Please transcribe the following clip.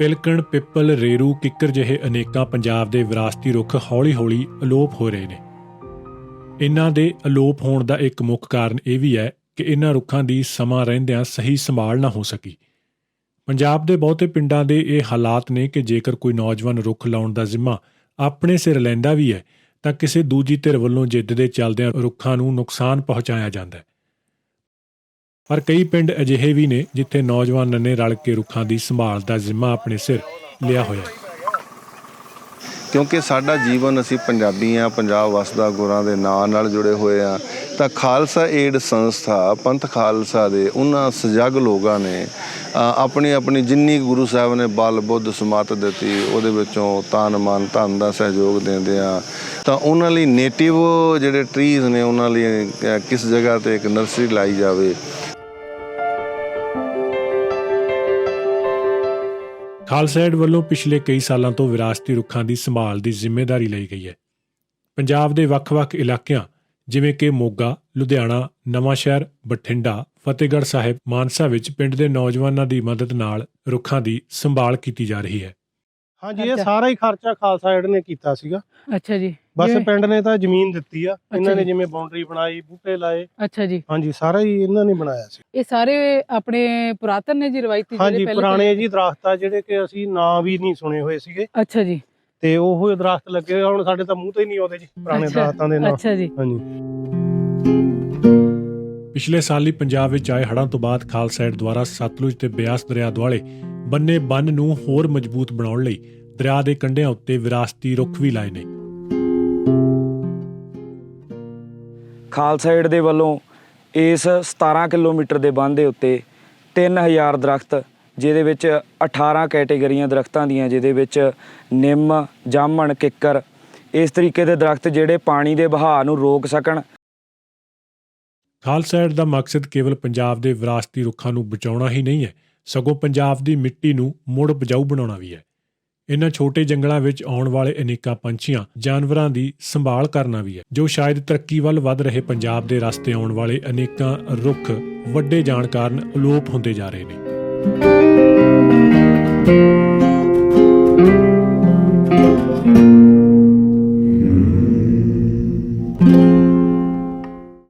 ਪਿਲਕਣ, ਪਿੱਪਲ, ਰੇਰੂ, ਕਿੱਕਰ ਜਿਹੇ ਅਨੇਕਾਂ ਪੰਜਾਬ ਦੇ ਵਿਰਾਸਤੀ ਰੁੱਖ ਹੌਲੀ-ਹੌਲੀ ਅਲੋਪ ਹੋ ਰਹੇ ਨੇ। ਇਹਨਾਂ ਦੇ ਅਲੋਪ ਹੋਣ ਦਾ ਇੱਕ ਮੁੱਖ ਕਾਰਨ ਇਹ ਵੀ ਹੈ ਕਿ ਇਹਨਾਂ ਰੁੱਖਾਂ ਦੀ ਸਮਾਂ ਰਹਿੰਦਿਆਂ ਸਹੀ ਸੰਭਾਲ ਨਾ ਹੋ ਸਕੀ। ਪੰਜਾਬ ਦੇ ਬਹੁਤੇ ਪਿੰਡਾਂ ਦੇ ਇਹ ਹਾਲਾਤ ਨੇ ਕਿ ਜੇਕਰ ਕੋਈ ਨੌਜਵਾਨ ਰੁੱਖ ਲਾਉਣ ਦਾ ਜ਼ਿੰਮਾ ਆਪਣੇ ਸਿਰ ਲੈਂਦਾ ਵੀ ਹੈ, ਤਾਂ ਕਿਸੇ ਦੂਜੀ ਧਿਰ ਵੱਲੋਂ ਜਿੱਦ ਦੇ ਚੱਲਦਿਆਂ ਰੁੱਖਾਂ ਨੂੰ ਨੁਕਸਾਨ ਪਹੁੰਚਾਇਆ ਜਾਂਦਾ ਹੈ। ਪਰ ਕਈ ਪਿੰਡ ਅਜਿਹੇ ਵੀ ਨੇ ਜਿੱਥੇ ਨੌਜਵਾਨਾਂ ਨੇ ਰਲ ਕੇ ਰੁੱਖਾਂ ਦੀ ਸੰਭਾਲ ਦਾ ਜ਼ਿੰਮਾ ਆਪਣੇ ਸਿਰ ਲਿਆ ਹੋਇਆ ਹੈ। ਕਿਉਂਕਿ ਸਾਡਾ ਜੀਵਨ ਅਸੀਂ ਪੰਜਾਬੀ ਆ ਪੰਜਾਬ ਵਸਦਾ ਗੁਰਾਂ ਦੇ ਨਾਂ ਨਾਲ ਜੁੜੇ ਹੋਏ ਆ ਤਾਂ ਖਾਲਸਾ ਏਡ ਸੰਸਥਾ, ਪੰਥ ਖਾਲਸਾ ਦੇ ਉਹਨਾਂ ਸਜਗ ਲੋਕਾਂ ਨੇ ਆਪਣੀ ਆਪਣੀ ਜਿੰਨੀ ਗੁਰੂ ਸਾਹਿਬ ਨੇ ਬਲ, ਬੁੱਧ, ਸਮਾਤ ਦਿੱਤੀ, ਉਹਦੇ ਵਿੱਚੋਂ ਤਾਨ, ਮਨ, ਧਨ ਦਾ ਸਹਿਯੋਗ ਦਿੰਦੇ ਆ ਤਾਂ ਉਹਨਾਂ ਲਈ ਨੇਟਿਵ ਜਿਹੜੇ ਟਰੀਜ਼ ਨੇ, ਉਹਨਾਂ ਲਈ ਕਿਸ ਜਗ੍ਹਾ ਤੇ ਇੱਕ ਨਰਸਰੀ ਲਾਈ ਜਾਵੇ। ਖਾਲਸਾ ਏਡ ਵੱਲੋਂ ਪਿਛਲੇ ਕਈ ਸਾਲਾਂ ਤੋਂ ਵਿਰਾਸਤੀ ਰੁੱਖਾਂ ਦੀ ਸੰਭਾਲ ਦੀ ਜ਼ਿੰਮੇਵਾਰੀ ਲਈ ਗਈ ਹੈ। ਪੰਜਾਬ ਦੇ ਵੱਖ-ਵੱਖ ਇਲਾਕਿਆਂ ਜਿਵੇਂ ਕਿ ਮੋਗਾ, ਲੁਧਿਆਣਾ, ਨਵਾਂਸ਼ਹਿਰ, ਬਠਿੰਡਾ, ਫਤਿਹਗੜ੍ਹ ਸਾਹਿਬ, ਮਾਨਸਾ ਵਿੱਚ ਪਿੰਡ ਦੇ ਨੌਜਵਾਨਾਂ ਦੀ ਮਦਦ ਨਾਲ ਰੁੱਖਾਂ ਦੀ ਸੰਭਾਲ ਕੀਤੀ ਜਾ ਰਹੀ ਹੈ। ਹਾਂਜੀ ਇਹ। ਸਾਰਾ ਹੀ ਖਰਚਾ ਖਾਲਸਾ ਏਡ ਨੇ ਕੀਤਾ ਸੀਗਾ। ਅੱਛਾ ਜੀ। ਬਸ ਜਿਵੇਂ- ਪਿੰਡ ਨੇ ਤਾਂ ਜ਼ਮੀਨ ਦਿੱਤੀ ਆ। ਇਹਨਾਂ ਨੇ ਜੀ। ਜਿਵੇਂ ਬਾਉਂਡਰੀ ਬਣਾਈ ਬੂਟੇ ਲਾਏ। ਅੱਛਾ ਜੀ। ਹਾਂਜੀ ਸਾਰਾ ਹੀ ਇਹਨਾਂ ਨੇ ਬਣਾਇਆ ਸੀ। ਇਹ ਸਾਰੇ ਆਪਣੇ ਪੁਰਾਤਨ ਨੇ ਜੀ ਰਵਾਇਤੀ ਹਾਂਜੀ ਪਹਿਲੇ ਪੁਰਾਣੇ ਜੀ ਦਰਖਤ ਆ ਜਿਹੜੇ ਕਿ ਅਸੀਂ ਨਾਂ ਵੀ ਨਹੀਂ ਸੁਣੇ ਹੋਏ ਸੀਗੇ। ਅੱਛਾ ਜੀ। ਤੇ ਉਹ ਦਰਖਤ ਲੱਗੇ ਹੋਏ ਆ, ਹੁਣ ਸਾਡੇ ਤਾਂ ਮੂੰਹ ਤੇ ਹੀ ਨਹੀਂ ਆਉਂਦੇ ਜੀ ਪੁਰਾਣੇ ਅੱਛਾ, ਦਰਖਤਾਂ ਦੇ ਨਾਂ। ਅੱਛਾ ਜੀ। ਹਾਂਜੀ। ਪਿਛਲੇ ਸਾਲ ਹੀ ਪੰਜਾਬ ਵਿੱਚ ਆਏ ਹੜ੍ਹਾਂ ਤੋਂ ਬਾਅਦ ਖਾਲਸਾ ਏਡ ਦੁਆਰਾ ਸਤਲੁਜ ਤੇ ਬਿਆਸ ਦਰਿਆ ਦੁਆਲੇ ਬੰਨੇ ਬੰਨ ਨੂੰ ਹੋਰ ਮਜ਼ਬੂਤ ਬਣਾਉਣ ਲਈ ਦਰਿਆ ਦੇ ਕੰਢਿਆਂ ਉੱਤੇ ਵਿਰਾਸਤੀ ਰੁੱਖ ਵੀ ਲਾਏ ਨੇ। ਖਾਲਸਾਇਡ ਦੇ ਵੱਲੋਂ ਇਸ 17 ਕਿਲੋਮੀਟਰ ਦੇ ਬੰਨ ਦੇ ਉੱਤੇ 3000 ਦਰਖਤ, ਜਿਹਦੇ ਵਿੱਚ 18 ਕੈਟੇਗਰੀਆਂ ਦਰਖਤਾਂ ਦੀਆਂ, ਜਿਹਦੇ ਵਿੱਚ ਨਿੰਮ, ਜਾਮਣ, ਕਿੱਕਰ ਇਸ ਤਰੀਕੇ ਦੇ ਦਰਖਤ ਜਿਹੜੇ ਪਾਣੀ ਦੇ ਵਹਾਅ ਨੂੰ ਰੋਕ ਸਕਣ ਖਾਲਸਾ ਏਡ ਦਾ ਮਕਸਦ ਕੇਵਲ ਪੰਜਾਬ ਦੇ ਵਿਰਾਸਤੀ ਰੁੱਖਾਂ ਨੂੰ ਬਚਾਉਣਾ ਹੀ ਨਹੀਂ ਹੈ, ਸਗੋਂ ਪੰਜਾਬ ਦੀ ਮਿੱਟੀ ਨੂੰ ਮੁੜ ਉਪਜਾਊ ਬਣਾਉਣਾ ਵੀ ਹੈ। ਇਨ੍ਹਾਂ ਛੋਟੇ ਜੰਗਲਾਂ ਵਿੱਚ ਆਉਣ ਵਾਲੇ ਅਨੇਕਾਂ ਪੰਛੀਆਂ, ਜਾਨਵਰਾਂ ਦੀ ਸੰਭਾਲ ਕਰਨਾ ਵੀ ਹੈ, ਜੋ ਸ਼ਾਇਦ ਤਰੱਕੀ ਵੱਲ ਵੱਧ ਰਹੇ ਪੰਜਾਬ ਦੇ ਰਸਤੇ ਆਉਣ ਵਾਲੇ ਅਨੇਕਾਂ ਰੁੱਖ ਵੱਡੇ ਜਾਣ ਕਾਰਨ ਅਲੋਪ ਹੁੰਦੇ ਜਾ ਰਹੇ ਨੇ।